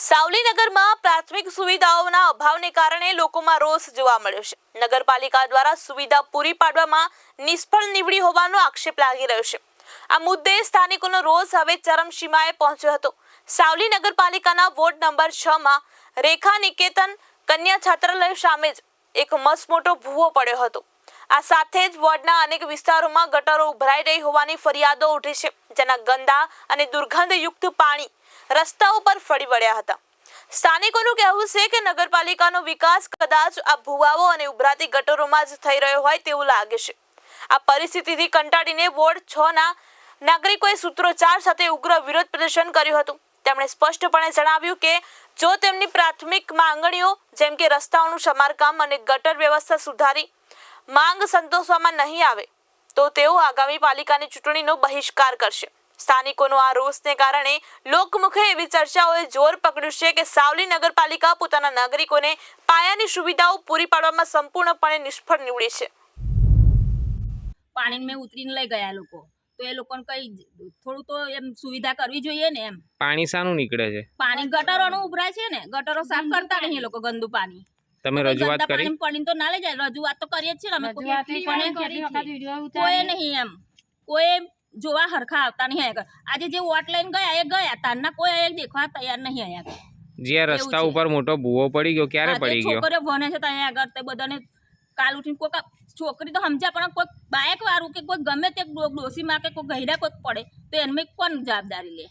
સાવલીનગરમાં પ્રાથમિક સુવિધાઓના અભાવને કારણે લોકોમાં રોષ જોવા મળ્યો છે. નગરપાલિકા દ્વારા સુવિધા પૂરી પાડવામાં નિષ્ફળ નીવડી હોવાનો આક્ષેપ લાગી રહ્યો છે. આ મુદ્દે સ્થાનિકોનો રોષ હવે ચરમસીમાએ પહોંચ્યો હતો. સાવલી નગરપાલિકાના વોર્ડ નંબર છ માં રેખા નિકેતન કન્યા છાત્રાલય સામે જ એક મસમોટો ભૂવો પડ્યો હતો. આ સાથે જ વોર્ડના અનેક વિસ્તારોમાં ગટરો ઉભરાઈ રહી હોવાની ફરિયાદો ઉઠી છે, જેના ગંદા અને દુર્ગંધયુક્ત પાણી રસ્તાઓ પર ફરી વળ્યા હતા. સ્થાનિકોનું કહેવું છે કે નગરપાલિકાનો વિકાસ કદાચ આ ભુવાઓ અને ઉભરાતી ગટરોમાં જ થઈ રહ્યો હોય તેવું લાગે છે. આ પરિસ્થિતિથી કંટાળીને વોર્ડ છ ના નાગરિકોએ સૂત્રોચ્ચાર સાથે ઉગ્ર વિરોધ પ્રદર્શન કર્યું હતું. તેમણે સ્પષ્ટપણે જણાવ્યું કે જો તેમની પ્રાથમિક માંગણીઓ જેમ કે રસ્તાઓનું સમારકામ અને ગટર વ્યવસ્થા સુધારી માંગ સંતોષવામાં નહીં આવે, તો તેઓ આગામી પાલિકાની ચૂંટણીનો બહિષ્કાર કરશે. સ્થાનિકોનો આ રોષને કારણે લોકમુખે એવી ચર્ચાઓએ જોર પકડ્યું છે કે સાવલી નગરપાલિકા પોતાના નાગરિકોને પાયાની સુવિધાઓ પૂરી પાડવામાં સંપૂર્ણપણે નિષ્ફળ નીવડી છે. પાણીને ઉતરીને લઈ ગયા લોકો. તો એ લોકોને કઈ થોડું તો એમ સુવિધા કરવી જોઈએ ને એમ. પાણી સાનું નીકળે છે? પાણી ગટરોનું ઉભરાય છે ને ગટરો સાફ કરતા નહીં એ લોકો ગંદુ પાણી. તમે રજૂઆત કરી? પાણી તો ના લઈ જાય રજૂઆત તો કરીએ જ છે ને અમે. કોઈ. નહીં એમ. કોઈ જોવા હરખા આવતા નહીં આયા આજે જે વોટ લઈને ગયા એ ગયા તારના કોઈ અહીંયા દેખવા તૈયાર નહીં આયા જે રસ્તા ઉપર મોટો ભૂવો પડી ગયો ક્યારે પડી ગયો? છોકરો ભણે છે ત્યાં આગળ તે બધાને કાલ ઉઠીને કોઈક છોકરી તો સમજ્યા પણ કોઈ બાયક વાળું કે કોઈ ગમે તે ડોસી માં કે કોઈ ગહેરા કોઈક પડે તો એમને કોણ જવાબદારી લે?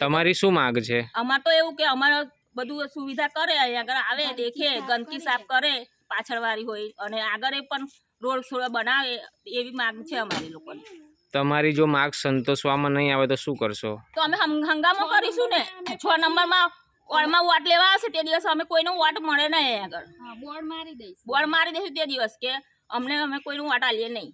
તમારી શું માંગ છે? અમાર તો એવું કે અમારે બધું સુવિધા કરે અહીંયા આગળ આવે દેખે ગંદકી સાફ કરે પાછળવાળી હોય અને આગળ એ પણ રોડ સોડ બનાવે એવી માંગ છે અમારી લોકોની. તમારી જો માર્ક સંતોષવામાં નહીં આવે તો શું કરશો? તો અમે હંગ- હંગામો કરીશું ને. છ નંબરમાં ઓળમાં વોટ લેવા આવશે તે દિવસ અમે કોઈનો વોટ મળે નહીં આગળ. હા, બોર્ડ મારી દઈશ. બોર્ડ મારી દઈશું તે દિવસ કે અમને અમે કોઈનું વોટ આલીએ નહીં.